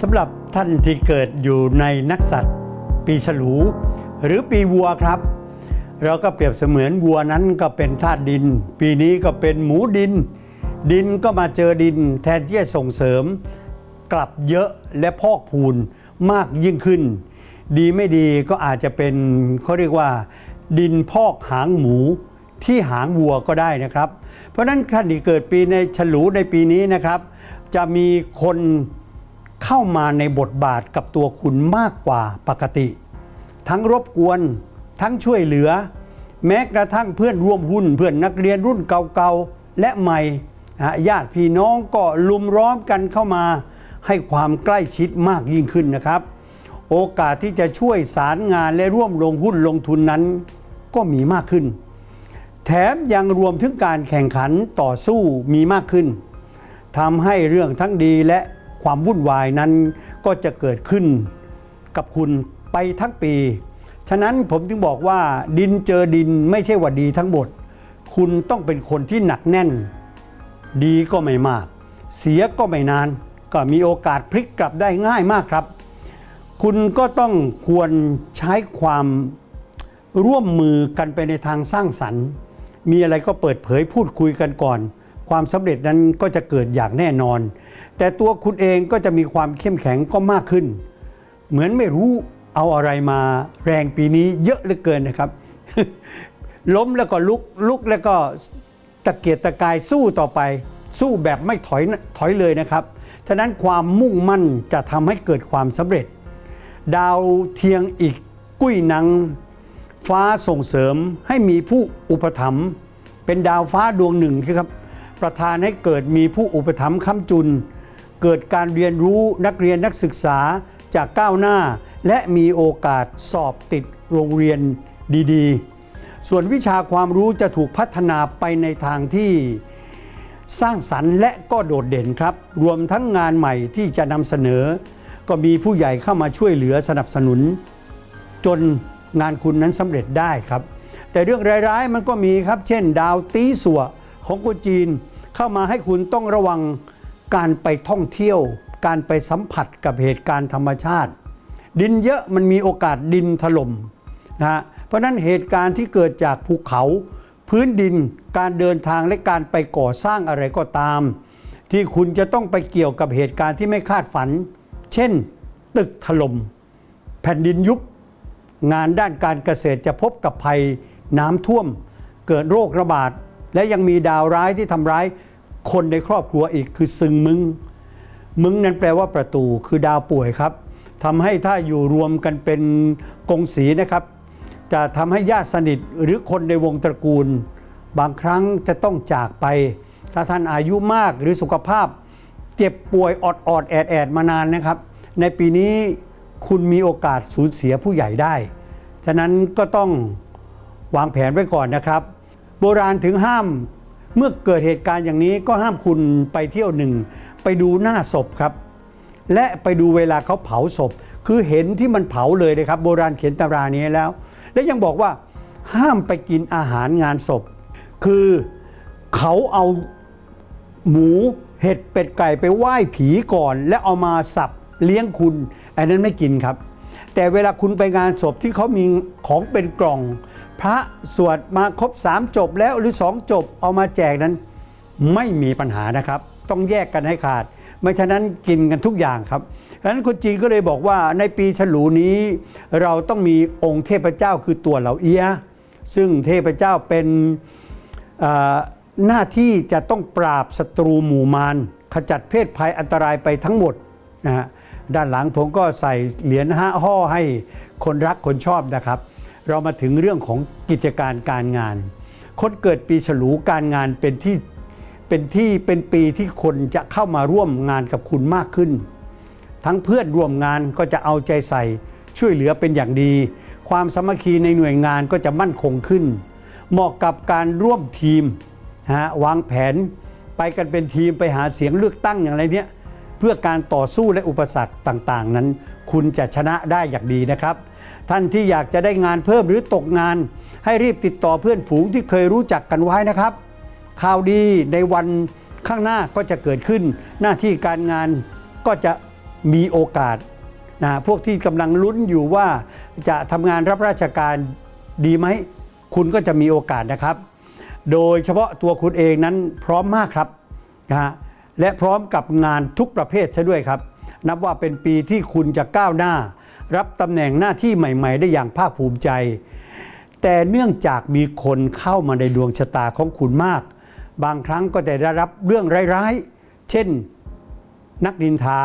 สำหรับท่านที่เกิดอยู่ในนักสัตว์ปีฉลู หรือปีวัวครับ เราก็เปรียบเสมือนวัวนั้นก็เป็นธาตุดิน ปีนี้ก็เป็นหมูดิน ดินก็มาเจอดิน แทนที่จะส่งเสริม กลับเยอะและพอกพูนมากยิ่งขึ้น ดีไม่ดีก็อาจจะเป็นเขาเรียกว่า ดินพอกหางหมูที่หางวัวก็ได้นะครับ เพราะฉะนั้นท่านที่เกิดปีในฉลูในปีนี้นะครับ จะมีคน เข้ามาในบทบาทกับตัวคุณมากกว่าปกติ ทั้งรบกวน ทั้งช่วยเหลือ แม้กระทั่งเพื่อนร่วมหุ้น เพื่อนนักเรียนรุ่นเก่าๆ และใหม่ญาติพี่น้องก็ลุมล้อมกันเข้ามาให้ความใกล้ชิดมากยิ่งขึ้นนะครับ โอกาสที่จะช่วยสารงานและร่วมลงหุ้นลงทุนนั้น ก็มีมากขึ้น แถมยังรวมถึงการแข่งขันต่อสู้มีมากขึ้นทำให้เรื่องทั้งดีและ ความวุ่นวายนั้นก็จะเกิดขึ้นกับคุณไปทั้งปี ฉะนั้นผมจึงบอกว่าดินเจอดินไม่ใช่ว่าดีทั้งหมด คุณต้องเป็นคนที่หนักแน่น ดีก็ไม่มาก เสียก็ไม่นาน ก็มีโอกาสพลิกกลับได้ง่ายมากครับ คุณก็ต้องควรใช้ความร่วมมือกันไปในทางสร้างสรรค์ มีอะไรก็เปิดเผยพูดคุยกันก่อน ความสำเร็จนั้นก็จะเกิดอย่างแน่นอน แต่ตัวคุณเองก็จะมีความเข้มแข็งก็มากขึ้น เหมือนไม่รู้เอาอะไรมาแรงปีนี้เยอะเหลือเกินนะครับ ล้มแล้วก็ลุกลุกแล้วก็ตะเกียกตะกายสู้ต่อไป สู้แบบไม่ถอยถอยเลยนะครับฉะนั้นความมุ่งมั่นจะทำให้เกิดความสำเร็จ ดาวเทียงอีกกุ้ยหนัง ฟ้าส่งเสริมให้มีผู้อุปถัมภ์เป็นดาวฟ้าดวงหนึ่งครับ ประธานให้เกิดมีผู้อุปถัมภ์ค้ำจุน เกิดการเรียนรู้นักเรียนนักศึกษาจากก้าวหน้า และมีโอกาสสอบติดโรงเรียนดีๆ ส่วนวิชาความรู้จะถูกพัฒนาไปในทางที่สร้างสรรค์และก็โดดเด่นครับ รวมทั้งงานใหม่ที่จะนำเสนอ ก็มีผู้ใหญ่เข้ามาช่วยเหลือสนับสนุน จนงานคุณนั้นสำเร็จได้ครับ แต่เรื่องร้ายๆมันก็มีครับ เช่น ดาวตีสัวของคนจีน เข้ามาให้คุณต้องระวังการไปท่องเที่ยว การไปสัมผัสกับเหตุการณ์ธรรมชาติ ดินเยอะมันมีโอกาสดินถล่มนะฮะเพราะนั้นเหตุการณ์ที่เกิดจากภูเขา พื้นดินการเดินทางและการไปก่อสร้างอะไรก็ตาม ที่คุณจะต้องไปเกี่ยวกับเหตุการณ์ที่ไม่คาดฝัน เช่น ตึกถล่มแผ่นดินยุบงานด้านการเกษตรจะพบกับภัยน้ำท่วม เกิดโรคระบาด และยังมีดาวร้ายที่ทำร้ายคนในครอบครัวอีกคือซึงมึง มึงนั้นแปลว่าประตูคือดาวป่วยครับทำให้ถ้าอยู่รวมกันเป็นกงสีนะครับ จะทำให้ญาติสนิทหรือคนในวงตระกูล บางครั้งจะต้องจากไป ถ้าท่านอายุมากหรือสุขภาพ เจ็บป่วยอดอดแอดแอดมานานนะครับ ในปีนี้คุณมีโอกาสสูญเสียผู้ใหญ่ได้ ฉะนั้นก็ต้องวางแผนไว้ก่อนนะครับ โบราณถึงห้ามเมื่อเกิดเหตุการณ์อย่างนี้ก็ห้ามคุณไปเที่ยวหนึ่ง ไปดูหน้าศพครับ และไปดูเวลาเขาเผาศพ คือเห็นที่มันเผาเลยนะครับ โบราณเขียนตำรานี้แล้ว และยังบอกว่าห้ามไปกินอาหารงานศพ คือเขาเอาหมูเห็ดเป็ดไก่ไปไหว้ผีก่อน แล้วเอามาสับเลี้ยงคุณอันนั้นไม่กินครับ แต่เวลาคุณไปงานศพที่เขามีของเป็นกล่อง พระสวดมาครบสามจบแล้วหรือสองจบเอามาแจกนั้น ไม่มีปัญหานะครับ ต้องแยกกันให้ขาด ไม่ฉะนั้นกินกันทุกอย่างครับฉะนั้นคนจีนก็เลยบอกว่าในปีฉลูนี้ เราต้องมีองค์เทพเจ้าคือตัวเหล่าเอียซึ่งเทพเจ้าเป็นหน้าที่จะต้องปราบศัตรูหมู่มารขจัดเพศภัยอันตรายไปทั้งหมดนะฮะ ด้านหลังผมก็ใส่เหรียญห้าห่อให้คนรักคนชอบนะครับ เรามาถึงเรื่องของกิจการการงาน คนเกิดปีฉลูการงานเป็นที่เป็นที่เป็นปีที่คนจะเข้ามาร่วมงานกับคุณมากขึ้น ทั้งเพื่อนร่วมงานก็จะเอาใจใส่ช่วยเหลือเป็นอย่างดี ความสามัคคีในหน่วยงานก็จะมั่นคงขึ้น เหมาะกับการร่วมทีมฮะวางแผนไปกันเป็นทีมไปหาเสียงเลือกตั้งอย่างไรเนี้ย พื่อการต่อสู้และอุปสรรคต่างๆ นั้น คุณจะชนะได้อย่างดีนะครับ ท่านที่อยากจะได้งานเพิ่มหรือตกงาน ให้รีบติดต่อเพื่อนฝูงที่เคยรู้จักกันไว้นะครับ ข่าวดีในวันข้างหน้าก็จะเกิดขึ้น หน้าที่การงานก็จะมีโอกาสนะพวกที่กำลังลุ้นอยู่ว่าจะทำงานรับราชการดีไหม คุณก็จะมีโอกาสนะครับ โดยเฉพาะตัวคุณเองนั้นพร้อมมากครับนะฮะ และพร้อมกับงานทุกประเภทซะด้วยครับ นับว่าเป็นปีที่คุณจะก้าวหน้า รับตำแหน่งหน้าที่ใหม่ ๆ ได้อย่างภาคภูมิใจ แต่เนื่องจากมีคนเข้ามาในดวงชะตาของคุณมาก บางครั้งก็จะได้รับเรื่องร้ายๆ เช่นนักนินทา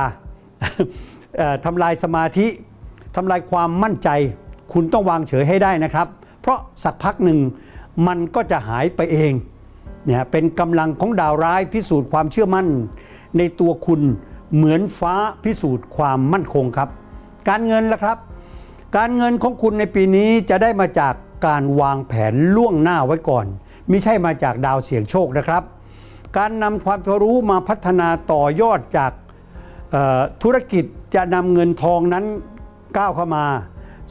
ทำลายสมาธิทำลายความมั่นใจ คุณต้องวางเฉยให้ได้นะครับ เพราะสักพักหนึ่งมันก็จะหายไปเอง เนี่ยเป็นกำลังของดาวร้ายพิสูจน์ความเชื่อมั่น ในตัวคุณเหมือนฟ้าพิสูจน์ความมั่นคงครับ การเงินล่ะครับ การเงินของคุณในปีนี้จะได้มาจากการวางแผนล่วงหน้าไว้ก่อน ไม่ใช่มาจากดาวเสี่ยงโชคนะครับ การนำความรู้มาพัฒนาต่อยอดจากธุรกิจจะนำเงินทองนั้นก้าวเข้ามา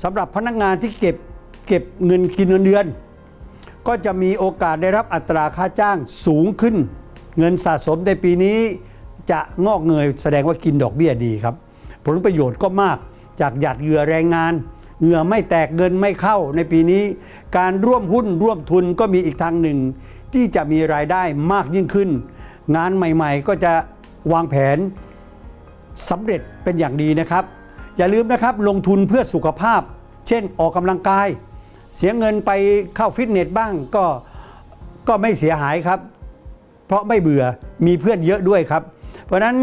สำหรับพนักงานที่เก็บเก็บเงินกินเงินเดือน ก็จะมีโอกาสได้รับอัตราค่าจ้างสูงขึ้น เงินสะสมในปีนี้จะงอกเงยแสดงว่ากินดอกเบี้ยดีครับ ผลประโยชน์ก็มากจากหยาดเหงื่อแรงงานเหงื่อไม่แตกเงินไม่เข้าในปีนี้ การร่วมหุ้นร่วมทุนก็มีอีกทางหนึ่ง ที่จะมีรายได้มากยิ่งขึ้น งานใหม่ๆ ก็จะวางแผนสำเร็จเป็นอย่างดีนะครับ อย่าลืมนะครับลงทุนเพื่อสุขภาพ เช่นออกกำลังกาย เสียเงินไปเข้าฟิตเนสบ้างก็ก็ไม่เสียหายครับ เพราะไม่เบื่อมีเพื่อนเยอะด้วยครับ เพราะฉะนั้น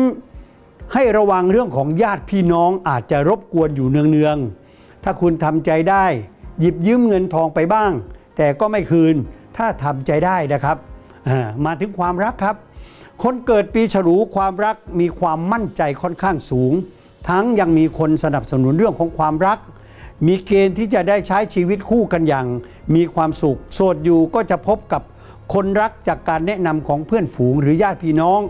ให้ระวังเรื่องของญาติพี่น้องอาจจะรบกวนอยู่เนืองๆ ถ้าคุณทำใจได้ หยิบยืมเงินทองไปบ้าง แต่ก็ไม่คืนถ้าทำใจได้นะครับมาถึงความรักครับ คนเกิดปีฉลูความรักมีความมั่นใจค่อนข้างสูง ทั้งยังมีคนสนับสนุนเรื่องของความรัก มีเกณฑ์ที่จะได้ใช้ชีวิตคู่กันอย่าง มีความสุขโสดอยู่ก็จะพบกับคนรักจากการแนะนำของเพื่อนฝูงหรือญาติพี่น้อง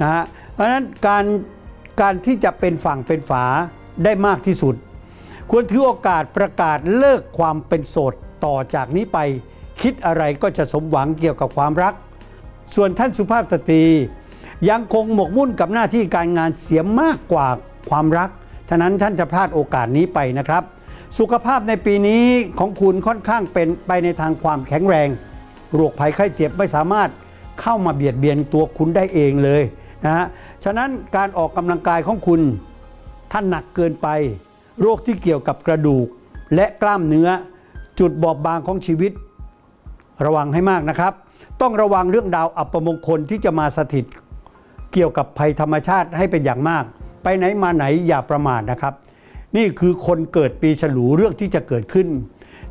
นะฮะเพราะฉะนั้นการการที่จะเป็นฝั่งเป็นฝาได้มากที่สุด ควรถือโอกาสประกาศเลิกความเป็นโสดต่อจากนี้ไป คิดอะไรก็จะสมหวังเกี่ยวกับความรัก ส่วนท่านสุภาพสตรี ยังคงหมกมุ่นกับหน้าที่การงานเสียมากกว่าความรักฉะนั้นท่านจะพลาดโอกาสนี้ไปนะครับ สุขภาพในปีนี้ของคุณค่อนข้างเป็นไปในทางความแข็งแรง โรคภัยไข้เจ็บไม่สามารถเข้ามาเบียดเบียนตัวคุณได้เองเลยนะฮะ ฉะนั้นการออกกำลังกายของคุณถ้าหนักเกินไป โรคที่เกี่ยวกับกระดูก และกล้ามเนื้อ จุดบอบบางของชีวิต ระวังให้มากนะครับ ต้องระวังเรื่องดาวอัปมงคลที่จะมาสถิต เกี่ยวกับภัยธรรมชาติให้เป็นอย่างมาก ไปไหนมาไหนอย่าประมาทนะครับ นี่คือคนเกิดปีฉลูเรื่องที่จะเกิดขึ้น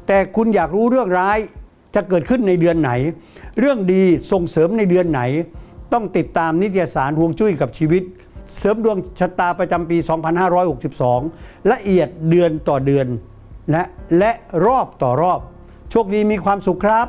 แต่คุณอยากรู้เรื่องร้ายจะเกิดขึ้นในเดือนไหน เรื่องดีส่งเสริมในเดือนไหน ต้องติดตามนิตยสารฮวงจุ้ยกับชีวิต เสริมดวงชะตาประจำปี 2562 ละเอียดเดือนต่อเดือนและและรอบต่อรอบ โชคดีมีความสุขครับ